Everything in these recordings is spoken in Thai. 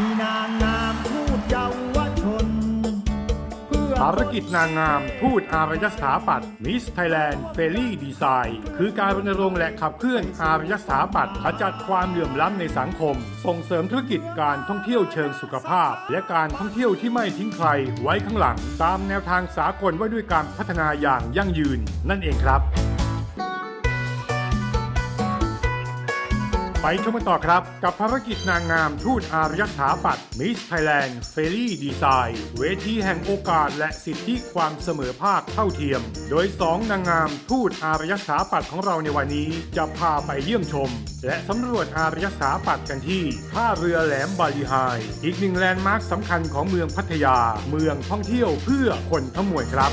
มีนางงามทูตเยาวชน เพื่อ ภารกิจนางงามทูตอารยสถาปัตย์มิสไทยแลนด์เฟรลี่ดีไซน์คือการรณรงค์และขับเคลื่อนอารยสถาปัตย์ขจัดความเหลื่อมล้ำในสังคม ส่งเสริมธุรกิจการท่องเที่ยวเชิงสุขภาพ และการท่องเที่ยวที่ไม่ทิ้งใครไว้ข้างหลัง ตามแนวทางสากลว่าด้วยการพัฒนาอย่างยั่งยืนนั่นเองครับ ไปชมกันต่อครับ กับภารกิจนางงามทูตอารยถาปัตมิสไทยแลนด์เฟรี่ดีไซน์เวทีแห่งโอกาสและสิทธิความเสมอภาคเท่าเทียม โดยสองนางงามทูตอารยถาปัตของเราในวันนี้จะพาไปเยี่ยมชม และสำรวจอารยถาปัตกันที่ท่าเรือแหลมบาลีไฮอีกหนึ่งแลนด์มาร์คสำคัญของเมืองพัทยา เมืองท่องเที่ยวเพื่อคนทั้งมวลครับ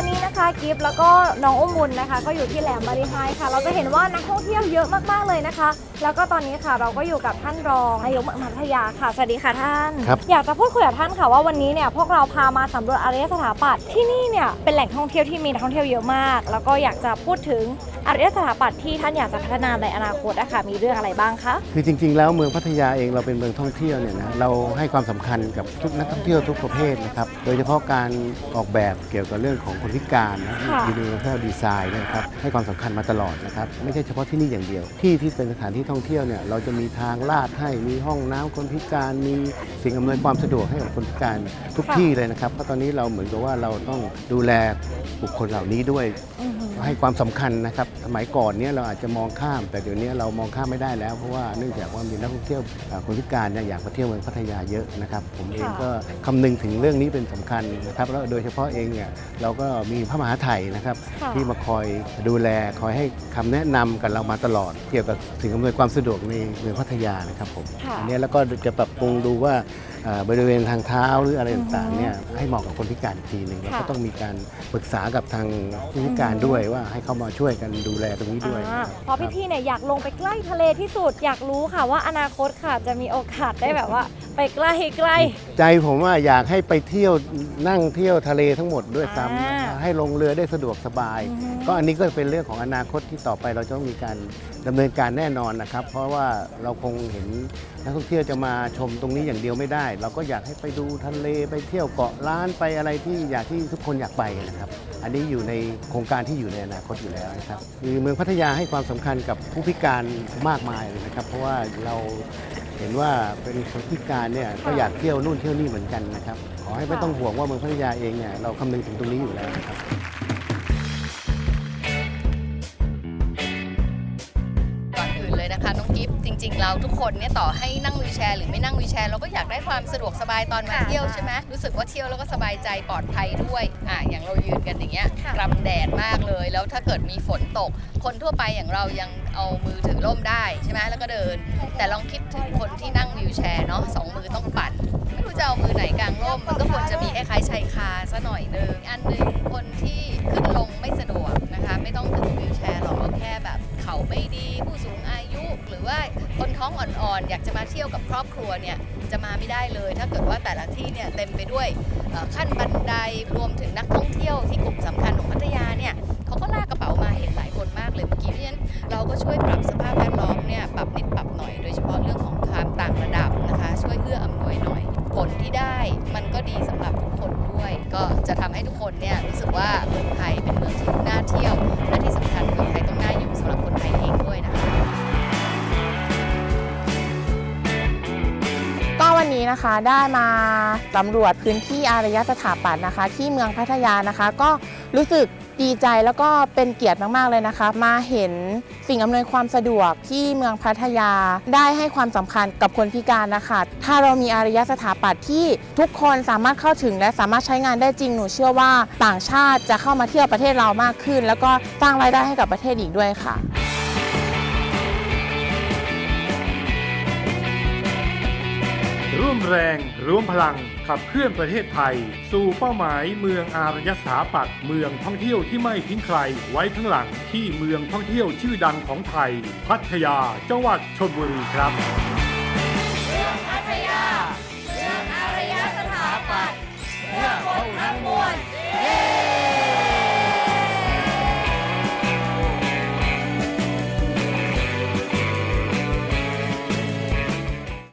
อนนี้นะคะกิฟต์แล้วก็น้องอุ้มบุญนะคะ ก็อยู่ที่แหลมบาริไฮค่ะ เราจะเห็นว่านักท่องเที่ยวเยอะมากๆเลยนะคะ แล้วก็ตอนนี้ค่ะเราก็อยู่กับท่านรองนายกเมืองพัทยาค่ะสวัสดีค่ะท่าน ครับ อยากจะพูดคุยกับท่านค่ะว่าวันนี้เนี่ยพวกเราพามาสำรวจอารยสถาปัตย์ที่นี่เนี่ยเป็นแหล่งท่องเที่ยวที่มีนักท่องเที่ยวเยอะมาก แล้วก็อยากจะพูดถึงอารยสถาปัตย์ที่ท่านอยากจะพัฒนาในอนาคตนะคะมีเรื่องอะไรบ้างคะคือจริง ๆ แล้วเมืองพัทยาเองเราเป็นเมืองท่องเที่ยวเนี่ยนะเราให้ความสำคัญกับทุกนักท่องเที่ยวทุกประเภทนะครับโดยเฉพาะการออกแบบเกี่ยวกับเรื่องของคนพิการนะค่ะยูนิเวอร์แซลดีไซน์นะครับให้ความสำคัญมาตลอดนะครับไม่ใช่เฉพาะที่นี่อย่างเดียว ที่ที่เป็นสถานที่ท่องเที่ยวเนี่ยเราจะมีทางลาดให้มีห้องน้ำคนพิการมีสิ่งอำนวยความสะดวกให้กับคนพิการทุกค่ะที่เลยนะครับเพราะตอนนี้เราเหมือนกับว่าเราต้องดูแลบุคคลเหล่านี้ด้วยอือหือ ให้ความสำคัญนะครับ สมัยก่อนเนี่ยเราอาจจะมองข้าม แต่เดี๋ยวนี้เรามองข้ามไม่ได้แล้ว เพราะว่าเนื่องจากว่ามีนักท่องเที่ยวเอ่อคนพิการเนี่ยอยากมาเที่ยวเมืองพัทยาเยอะนะครับ ผมเองค่ะก็คำนึงถึงเรื่องนี้เป็นสำคัญนะครับ แล้วโดยเฉพาะเองเนี่ยเราก็มีพระมหาไทยนะครับค่ะที่มาคอยดูแลคอยให้คำแนะนำกับเรามาตลอด เกี่ยวกับสิ่งอำนวยความสะดวกในเมืองพัทยานะครับผมค่ะอันเนี้ยแล้วก็จะปรับปรุงดูว่าเอ่อ บริเวณทางเท้าหรืออะไรต่างๆเนี่ยให้เหมาะกับคนพิการอีกทีหนึ่งเราก็ค่ะต้องมีการปรึกษากับทางผู้พิการด้วยว่าให้เขามาช่วยกันดูแลตรงนี้ด้วยอ่าครับเพราะพี่ๆเนี่ยอยากลงไปใกล้ทะเลที่สุด อยากรู้ค่ะว่าอนาคตค่ะจะมีโอกาสได้แบบว่า ไปใกล้ใกล้ใจผมว่าอยากให้ไปเที่ยวนั่งเที่ยวทะเลทั้งหมดด้วยซ้อ่าำให้ลงเรือได้สะดวกสบาย อือฮึ ก็อันนี้ก็เป็นเรื่องของอนาคตที่ต่อไปเราจะต้องมีการดำเนินการแน่นอนนะครับ เพราะว่าเราคงเห็นนักท่องเที่ยวจะมาชมตรงนี้อย่างเดียวไม่ได้ เราก็อยากให้ไปดูทะเลไปเที่ยวเกาะล้านไปอะไรที่อยากที่ทุกคนอยากไปนะครับ อันนี้อยู่ในโครงการที่อยู่ในอนาคตอยู่แล้วนะครับคือเมืองพัทยาให้ความสำคัญกับผู้พิการมากมายเลยนะครับ เพราะว่าเรา เห็นว่าเป็นคนพิการเนี่ยก็อยากเที่ยวนู่นเที่ยวนี่เหมือนกันนะครับ ขอให้ไม่ต้องห่วงว่าเมืองพัทยาเองเนี่ยเราคำนึงถึงตรงนี้อยู่แล้วนะครับก่อนอื่นเลยนะคะน้องกิฟต์จริง ๆ เราทุกคนเนี่ยต่อให้นั่งวีลแชร์หรือไม่นั่งวีลแชร์เราก็อยากได้ความสะดวกสบายตอนมาเที่ยวใช่ไหมรู้สึกว่าเที่ยวแล้วก็สบายใจปลอดภัยด้วยอะอย่างเรายืนกันอย่างเงี้ย รำแดดมากเลย แล้วถ้าเกิดมีฝนตก คนทั่วไปอย่างเรายังเอามือถือร่มได้ใช่ไหมแล้วก็เดิน แต่ลองคิดถึงคนที่นั่งวีลแชร์เนาะสองมือต้องปั่นไม่รู้จะเอามือไหนกลางร่ม มันก็ควรจะมีคล้ายๆชายคาซะหน่อยนึงอันหนึ่งคนที่ขึ้นลงไม่สะดวกนะคะ ไม่ต้องถึงวีลแชร์หรอกเอาแค่แบบเขาไม่ดีผู้สูงอายุ หรือว่าคนท้องอ่อนๆอยากจะมาเที่ยวกับครอบครัวเนี่ยจะมาไม่ได้เลย ถ้าเกิดว่าแต่ละที่เนี่ยเต็มไปด้วยขั้นบันไดรวม ทำให้ทุกคนเนี่ยรู้สึกว่าเมืองไทยเป็นเมืองที่น่าเที่ยว และที่สำคัญเมืองไทยต้องน่าอยู่สำหรับคนไทยเองด้วยนะคะก็วันนี้นะคะได้มาสำรวจพื้นที่อารยสถาปัตย์นะคะ ที่เมืองพัทยานะคะ ก็รู้สึก ดีใจแล้วก็เป็นเกียรติมาก ๆ เลยนะคะ มาเห็นสิ่งอำนวยความสะดวกที่เมืองพัทยาได้ให้ความสำคัญกับคนพิการนะคะ ถ้าเรามีอารยสถาปัตย์ที่ทุกคนสามารถเข้าถึงและสามารถใช้งานได้จริงหนูเชื่อว่าต่างชาติจะเข้ามาเที่ยวประเทศเรามากขึ้น แล้วก็สร้างรายได้ให้กับประเทศอีกด้วยค่ะ ร่วมแรงร่วมพลังขับเคลื่อนประเทศไทย สู่เป้าหมายเมืองอารยสถาปัตย์เมืองท่องเที่ยวที่ไม่ทิ้งใคร ไว้ข้างหลังที่เมืองท่องเที่ยวชื่อดังของไทย พัทยาจังหวัดชลบุรีครับ